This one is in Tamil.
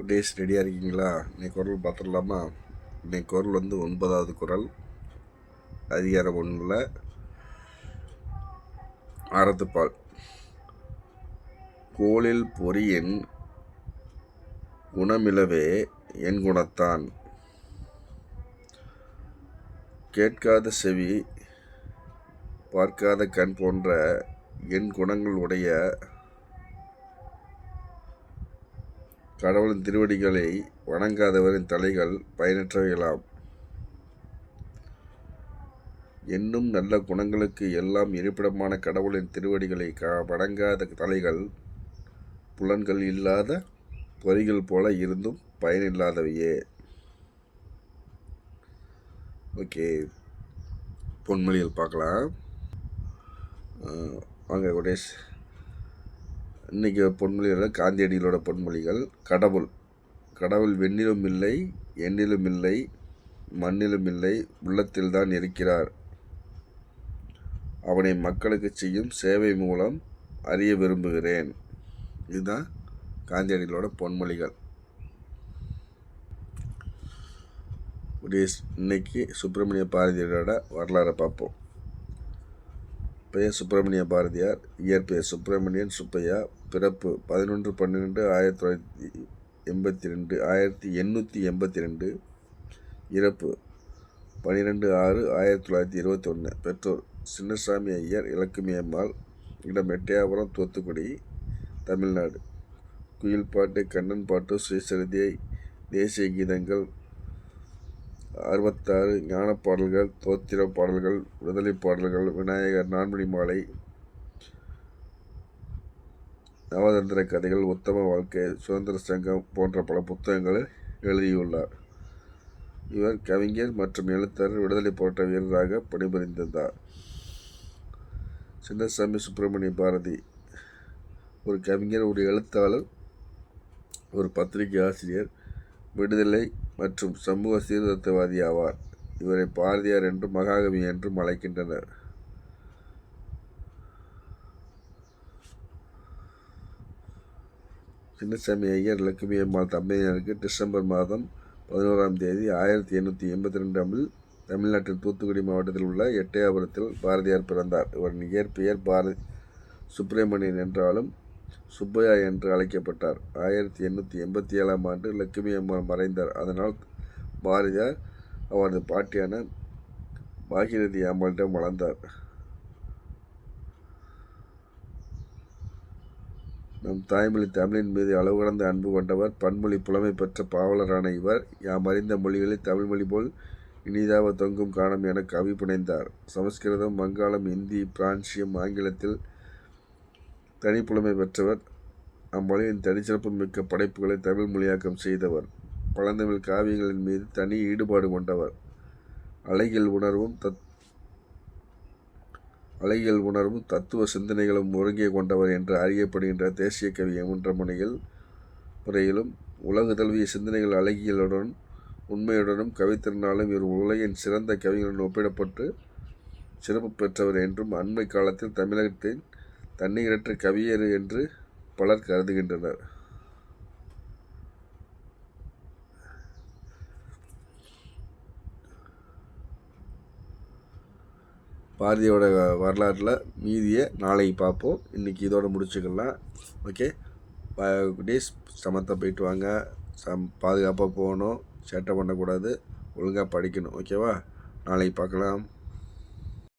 குட்டேஸ் ரெடியாக இருக்கீங்களா? இன்னைக்கு குரல் பார்த்துடலாமா? இன்னைக்கு குரல் வந்து ஒன்பதாவது குரல். அதிகாரம் ஒன்றில் அறத்துப்பால் கோளில் பொறியின் குணமிலவே என் குணத்தான். கேட்காத செவி பார்க்காத கண் போன்ற என் குணங்கள் உடைய கடவுளின் திருவடிகளை வணங்காதவரின் தலைகள் பயனற்றவைகளாம். என்னும் நல்ல குணங்களுக்கு எல்லாம் இருப்பிடமான கடவுளின் திருவடிகளை க வணங்காத தலைகள் புலன்கள் இல்லாத பொறிகள் போல இருந்தும் பயனில்லாதவையே. ஓகே பொன்மொழிகள் பார்க்கலாம். வாங்க குடேஷ். இன்றைக்கி பொன்மொழிகள் காந்தியடிகளோட பொன்மொழிகள். கடவுள். கடவுள் வெண்ணிலும் இல்லை எண்ணிலும் இல்லை மண்ணிலும் இல்லை உள்ளத்தில் தான் இருக்கிறார். அவனை மக்களுக்கு செய்யும் சேவை மூலம் அறிய விரும்புகிறேன். இதுதான் காந்தியடிகளோட பொன்மொழிகள். இன்னைக்கு சுப்பிரமணிய பாரதியாரோட வரலாறை பார்ப்போம். பெயர் சுப்பிரமணிய பாரதியார் இயற்பெயர் சுப்பிரமணியன் சுப்பையா பிறப்பு பதினொன்று பன்னிரெண்டு ஆயிரத்தி தொள்ளாயிரத்தி எண்பத்தி ரெண்டு ஆயிரத்தி எண்ணூற்றி எண்பத்தி ரெண்டு இறப்பு பன்னிரெண்டு ஆறு ஆயிரத்தி தொள்ளாயிரத்தி இருபத்தொன்று பெற்றோர் சின்னசாமி ஐயர் இலக்குமி அம்மாள் இடம் எட்டயாபுரம் தூத்துக்குடி தமிழ்நாடு. குயில் பாட்டு கண்ணன் பாட்டு சுயசரிதை தேசிய கீதங்கள் அறுபத்தாறு ஞான பாடல்கள் தோத்திர பாடல்கள் விடுதலை பாடல்கள் விநாயகர் நான்மணி மாலை நவதந்திர கதைகள் உத்தம வாழ்க்கை சுதந்திர சங்கம் போன்ற பல புத்தகங்களை எழுதியுள்ளார். இவர் கவிஞர் மற்றும் எழுத்தர் விடுதலை போராட்ட வீரராக பணிபுரிந்திருந்தார். சின்னசாமி சுப்பிரமணிய பாரதி ஒரு கவிஞர் ஒரு எழுத்தாளர் ஒரு பத்திரிகை ஆசிரியர் விடுதலை மற்றும் சமூக சீர்திருத்தவாதி ஆவார். இவரை பாரதியார் என்றும் மகாகவி என்றும் அழைக்கின்றனர். சின்னசாமி ஐயர் லட்சுமி அம்மாள் தம்பதியினருக்கு டிசம்பர் மாதம் பதினோராம் தேதி ஆயிரத்தி எண்ணூற்றி எண்பத்தி ரெண்டாமில் தமிழ்நாட்டின் தூத்துக்குடி மாவட்டத்தில் உள்ள எட்டயபுரத்தில் பாரதியார் பிறந்தார். இவரின் இயற்பெயர் பாரதி சுப்பிரமணியன் என்றாலும் சுப்பையா என்று அழைக்கப்பட்டார். ஆயிரத்தி எண்ணூற்றி எண்பத்தி ஏழாம் ஆண்டு லட்சுமி அம்மாள் மறைந்தார். அதனால் பாரதியார் அவரது பாட்டியான பாகிரதி அம்மாளிடம் வளர்ந்தார். நம் தாய்மொழி தமிழின் மீது அளவு கடந்த அன்பு கொண்டவர் பன்மொழி புலமை பெற்ற பாவலரான இவர் யாம் அறிந்த மொழிகளில் தமிழ்மொழி போல் இனிதாக தொங்கும் காணம் என கவி புனைந்தார் சமஸ்கிருதம் வங்காளம் இந்தி பிரான்சியம் ஆங்கிலத்தில் தனிப்புலமை பெற்றவர். அம்மொழியின் தனிச்சிறப்பு மிக்க படைப்புகளை தமிழ் மொழியாக்கம் செய்தவர். பழந்தமிழ் காவியங்களின் மீது தனி ஈடுபாடு கொண்டவர். அழகியல் உணர்வும் தத் அழகியல் உணர்வும் தத்துவ சிந்தனைகளும் ஒருங்கே கொண்டவர் என்று அறியப்படுகின்ற தேசிய கவி என்ற முனையில் முறையிலும் உலக தழுவிய சிந்தனைகள் அழகியலுடன் உண்மையுடனும் கவித்திறனாலும் இவர் உலகின் சிறந்த கவிகளுடன் ஒப்பிடப்பட்டு சிறப்பு பெற்றவர் என்றும் அண்மை காலத்தில் தமிழகத்தின் தண்ணீரற்ற கவியர் என்று பலர் கருதுகின்றனர். பாரதியோட வரலாற்றில் மீதியை நாளைக்கு பார்ப்போம். இன்றைக்கி இதோட முடிச்சுக்கலாம். ஓகே. டேஸ். சமத்தை போயிட்டு வாங்க. சம் பாதுகாப்பாக போகணும். சேட்டை பண்ணக்கூடாது. ஒழுங்காக படிக்கணும். ஓகேவா? நாளைக்கு பார்க்கலாம்.